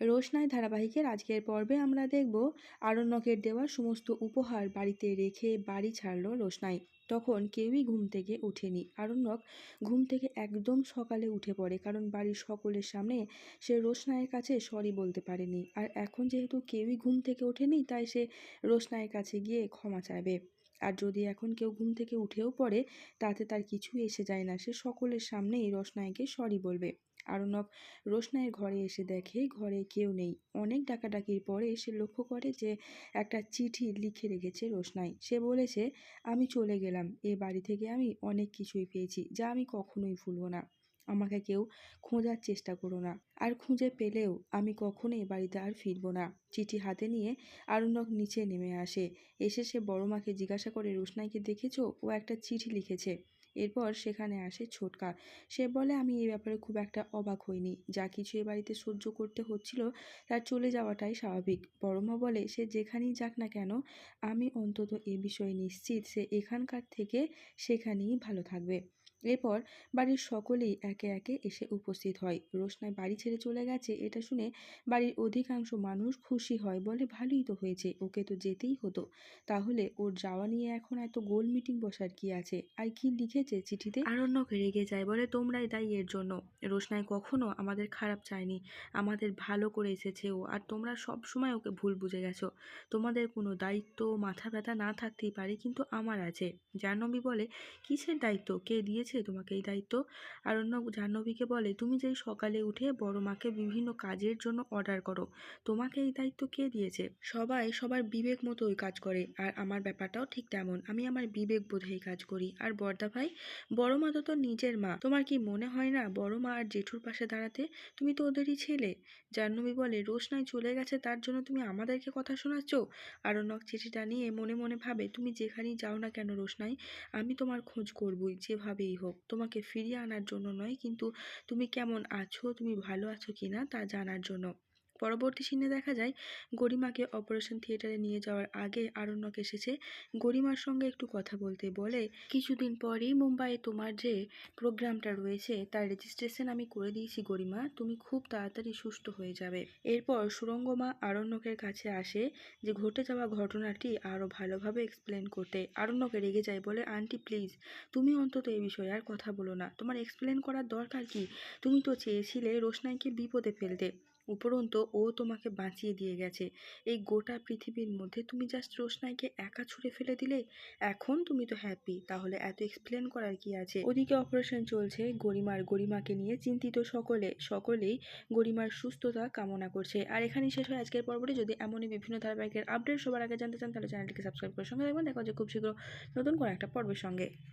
রোশনাই ধারাবাহিকের আজকের পর্বে আমরা দেখব আরণ্যকের দেওয়া সমস্ত উপহার বাড়িতে রেখে বাড়ি ছাড়ল রোশনাই। তখন কেউই ঘুম থেকে ওঠেনি। আরণ্যক ঘুম থেকে একদম সকালে উঠে পড়ে কারণ বাড়ির সকলের সামনে সে রোশনাইয়ের কাছে সরি বলতে পারেনি। আর এখন যেহেতু কেউই ঘুম থেকে ওঠেনি, তাই সে রোশনাইয়ের কাছে গিয়ে ক্ষমা চাইবে। আর যদি এখন কেউ ঘুম থেকে উঠেও পড়ে, তাতে তার কিছুই এসে যায় না। সে সকলের সামনেই রোশনাইকে সরি বলবে। আরণ্যক রোশনাইয়ের ঘরে এসে দেখে, ঘরে কেউ নেই। অনেক ডাকাডাকির পরে সে লক্ষ্য করে যে একটা চিঠি লিখে রেখেছে রোশনাই। সে বলেছে, আমি চলে গেলাম। এ বাড়ি থেকে আমি অনেক কিছুই পেয়েছি, যা আমি কখনোই ভুলব না। আমাকে কেউ খোঁজার চেষ্টা করো না। আর খুঁজে পেলেও আমি কখনো এ বাড়িতে আর ফিরব না। চিঠি হাতে নিয়ে আরণ্যক নিচে নেমে আসে। এসে সে বড় মাকে জিজ্ঞাসা করে, রোশনাইকে দেখেছ? ও একটা চিঠি লিখেছে। এরপর সেখানে আসে ছোটকা। সে বলে, আমি এই ব্যাপারে খুব একটা অবাক হইনি। যা কিছু এ বাড়িতে সহ্য করতে হচ্ছিল, তার চলে যাওয়াটাই স্বাভাবিক। বড়মা বলে, সে যেখানেই যাক না কেন, আমি অন্তত এ বিষয়ে নিশ্চিত, সে এখানকার থেকে সেখানেই ভালো থাকবে। এরপর বাড়ির সকলেই একে একে এসে উপস্থিত হয়। রোশনাই বাড়ি ছেড়ে চলে গেছে এটা শুনে বাড়ির অধিকাংশ মানুষ খুশি হয়, বলে, ভালোই তো হয়েছে, ওকে তো যেতেই হতো। তাহলে ওর যাওয়া নিয়ে এখন এত গোল মিটিং বসার কি আছে? আর কি লিখেছে চিঠিতে? আরণ্যকে রেগে যায়, বলে, তোমরাই দায়ী এর জন্য। রোশনাই কখনো আমাদের খারাপ চায়নি। আমাদের ভালো করে এসেছে ও, আর তোমরা সব সময় ওকে ভুল বুঝে গেছো। তোমাদের কোনো দায়িত্ব, মাথা ব্যথা না থাকতেই পারে, কিন্তু আমার আছে। জাহ্নবী বলে, কিসের দায়িত্ব? কে দিয়েছে তোমাকে এই দায়িত্ব। আরণ্যক জাহ্নবীকে বলে, তুমি যেই সকালে উঠে বড় মাকে বিভিন্ন কাজের জন্য অর্ডার করো, তোমাকে এই দায়িত্ব কে দিয়েছে? সবাই, সবার বিবেক মতো ওই কাজ করে, আর আমার ব্যাপারটাও ঠিক তেমন। আমি আমার বিবেক বোধেই কাজ করি। আর বর্দা ভাই, বড় মা তো নিজের মা, তোমার কি মনে হয় না বড় মা আর জেঠুর পাশে দাঁড়াতে তুমি তো ওদেরই ছেলে? জাহ্নবী বলে রোশনাই চলে গেছে, তার জন্য তুমি আমাদেরকে কথা শোনাচ্ছ? আরণ্যক চিঠিটা নিয়ে মনে মনে ভাবে, তুমি যেখানেই যাও না কেন রোশনাই, আমি তোমার খোঁজ করবই, যেভাবেই হোক, তোমাকে ফিরিয়ে আনার জন্য নয়, কিন্তু তুমি কেমন আছো, তুমি ভালো আছো কি না তা জানার জন্য। পরবর্তী সিনে দেখা যায়, গরিমাকে অপারেশন থিয়েটারে নিয়ে যাওয়ার আগে আরণ্যক এসেছে। গরিমার সঙ্গে একটু কথা বলতে বলে, কিছুদিন পরেই মুম্বাইয়ে তোমার যে প্রোগ্রামটা রয়েছে, তার রেজিস্ট্রেশন আমি করে দিয়েছি গরিমা। তুমি খুব তাড়াতাড়ি সুস্থ হয়ে যাবে। এরপর সুরঙ্গমা আরণ্যকের কাছে আসে যে, ঘটে যাওয়া ঘটনাটি আরও ভালোভাবে এক্সপ্লেন করতে। আরণ্যকে রেগে যায়, বলে, আন্টি প্লিজ তুমি অন্তত এ বিষয়ে আর কথা বলো না। তোমার এক্সপ্লেন করার দরকার কি? তুমি তো চেয়েছিলে রোশনাইকে বিপদে ফেলতে। উপরন্তু ও তোমাকে বাঁচিয়ে দিয়ে গেছে। এই গোটা পৃথিবীর মধ্যে তুমি জাস্ট রোশনাইকে একা ছুঁড়ে ফেলে দিলে? এখন তুমি তো হ্যাপি তাহলে এত এক্সপ্লেন করার কি আছে? ওদিকে অপারেশন চলছে গরিমার গরিমাকে নিয়ে চিন্তিত সকলে, সকলেই গরিমার সুস্থতা কামনা করছে। আর এখানেই শেষ হয় আজকের পর্বটি। যদি এমনই বিভিন্ন ধারাবাহিকের আপডেট সবার আগে জানতে চান, তাহলে চ্যানেলটিকে সাবস্ক্রাইব করে সঙ্গে থাকবেন। দেখা হচ্ছে খুব শীঘ্র নতুন কোনো একটা পর্বের সঙ্গে।